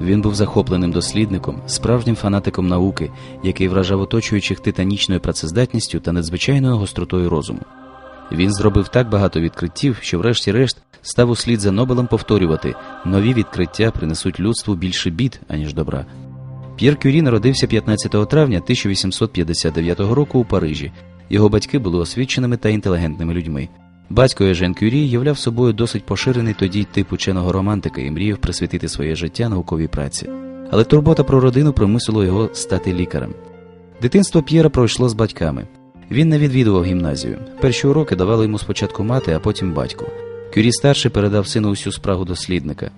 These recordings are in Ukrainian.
Він був захопленим дослідником, справжнім фанатиком науки, який вражав оточуючих титанічною працездатністю та надзвичайною гостротою розуму. Він зробив так багато відкриттів, що, врешті-решт, став услід за Нобелем повторювати нові відкриття принесуть людству більше бід, аніж добра. П'єр Кюрі народився 15 травня 1859 року у Парижі. Його батьки були освіченими та інтелігентними людьми. Батько Ежен Кюрі являв собою досить поширений тоді тип ученого романтика і мріяв присвятити своє життя науковій праці. Але турбота про родину примусило його стати лікарем. Дитинство П'єра пройшло з батьками. Він не відвідував гімназію. Перші уроки давали йому спочатку мати, а потім батько. Кюрі старший передав сину усю спрагу дослідника.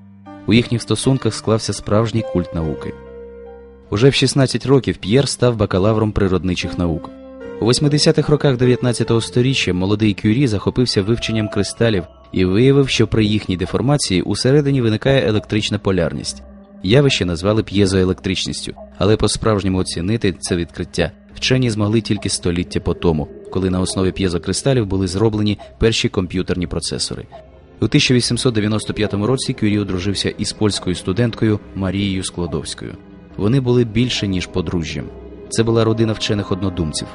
У їхніх стосунках склався справжній культ науки. Уже в 16 років П'єр став бакалавром природничих наук. У 80-х роках 19 століття молодий Кюрі захопився вивченням кристалів і виявив, що при їхній деформації усередині виникає електрична полярність. Явище назвали п'єзоелектричністю, але по-справжньому оцінити це відкриття вчені змогли тільки століття по тому, коли на основі п'єзокристалів були зроблені перші комп'ютерні процесори. У 1895 році Кюрі одружився із польською студенткою Марією Складовською. Вони були більше ніж подружжям. Це була родина вчених однодумців.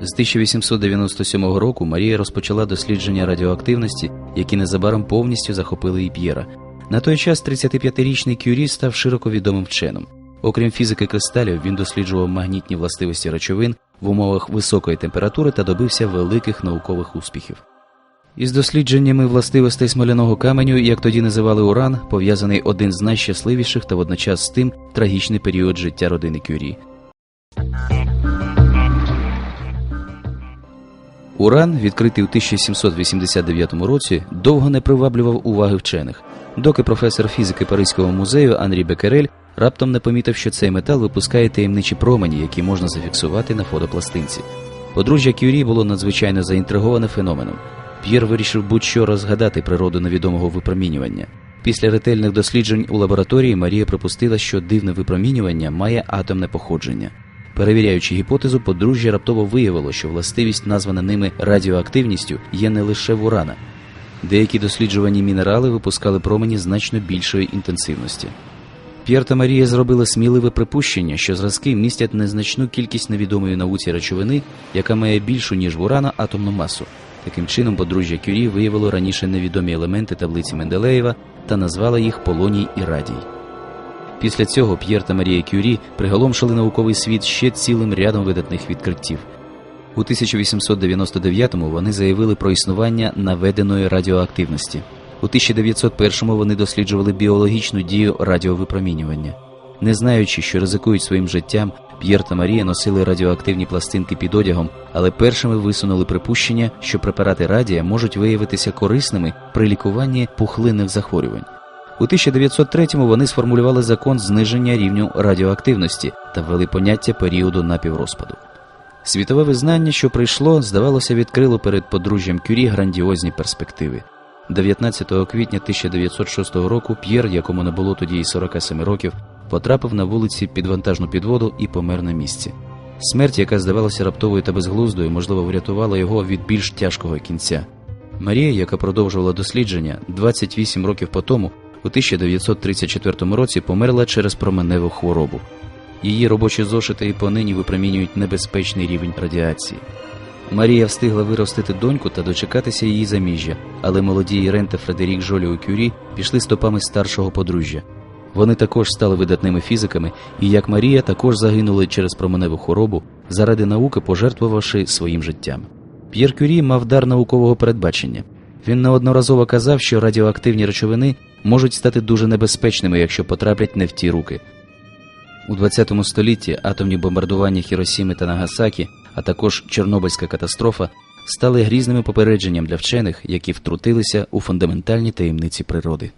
З 1897 року Марія розпочала дослідження радіоактивності, які незабаром повністю захопили і П'єра. На той час 35-річний Кюрі став широко відомим вченим. Окрім фізики кристалів, він досліджував магнітні властивості речовин в умовах високої температури та добився великих наукових успіхів. Із дослідженнями властивостей смоляного каменю, як тоді називали уран, пов'язаний один з найщасливіших та водночас з тим трагічний період життя родини Кюрі. Уран, відкритий у 1789 році, довго не приваблював уваги вчених, доки професор фізики Паризького музею Анрі Бекерель раптом не помітив, що цей метал випускає таємничі промені, які можна зафіксувати на фотопластинці. Подружжя Кюрі було надзвичайно заінтриговане феноменом. П'єр вирішив будь-що розгадати природу невідомого випромінювання. Після ретельних досліджень у лабораторії Марія припустила, що дивне випромінювання має атомне походження. Перевіряючи гіпотезу, подружжя раптово виявило, що властивість, названа ними радіоактивністю, є не лише в урана. Деякі досліджувані мінерали випускали промені значно більшої інтенсивності. П'єр та Марія зробили сміливе припущення, що зразки містять незначну кількість невідомої науці речовини, яка має більшу ніж в урана атомну масу. Таким чином, подружжя Кюрі виявило раніше невідомі елементи таблиці Менделеєва та назвало їх полоній і радій. Після цього П'єр та Марія Кюрі приголомшили науковий світ ще цілим рядом видатних відкриттів. У 1899-му вони заявили про існування наведеної радіоактивності. У 1901-му вони досліджували біологічну дію радіовипромінювання. Не знаючи, що ризикують своїм життям, П'єр та Марія носили радіоактивні пластинки під одягом, але першими висунули припущення, що препарати радія можуть виявитися корисними при лікуванні пухлинних захворювань. У 1903-му вони сформулювали закон зниження рівню радіоактивності та ввели поняття періоду напіврозпаду. Світове визнання, що прийшло, здавалося, відкрило перед подружжям Кюрі грандіозні перспективи. 19 квітня 1906 року П'єр, якому не було тоді й 47 років, потрапив на вулиці під вантажну підводу і помер на місці. Смерть, яка здавалася раптовою та безглуздою, можливо, врятувала його від більш тяжкого кінця. Марія, яка продовжувала дослідження 28 років по тому, у 1934 році померла через променеву хворобу. Її робочі зошити і понині випромінюють небезпечний рівень радіації. Марія встигла виростити доньку та дочекатися її заміжжя, але молоді Ірен та Фредерік Жоліо Кюрі пішли стопами старшого подружжя. Вони також стали видатними фізиками, і як Марія також загинули через променеву хворобу, заради науки пожертвувавши своїм життям. П'єр Кюрі мав дар наукового передбачення. Він неодноразово казав, що радіоактивні речовини можуть стати дуже небезпечними, якщо потраплять не в ті руки. У 20 столітті атомні бомбардування Хіросіми та Нагасакі, а також Чорнобильська катастрофа стали грізними попередженням для вчених, які втрутилися у фундаментальні таємниці природи.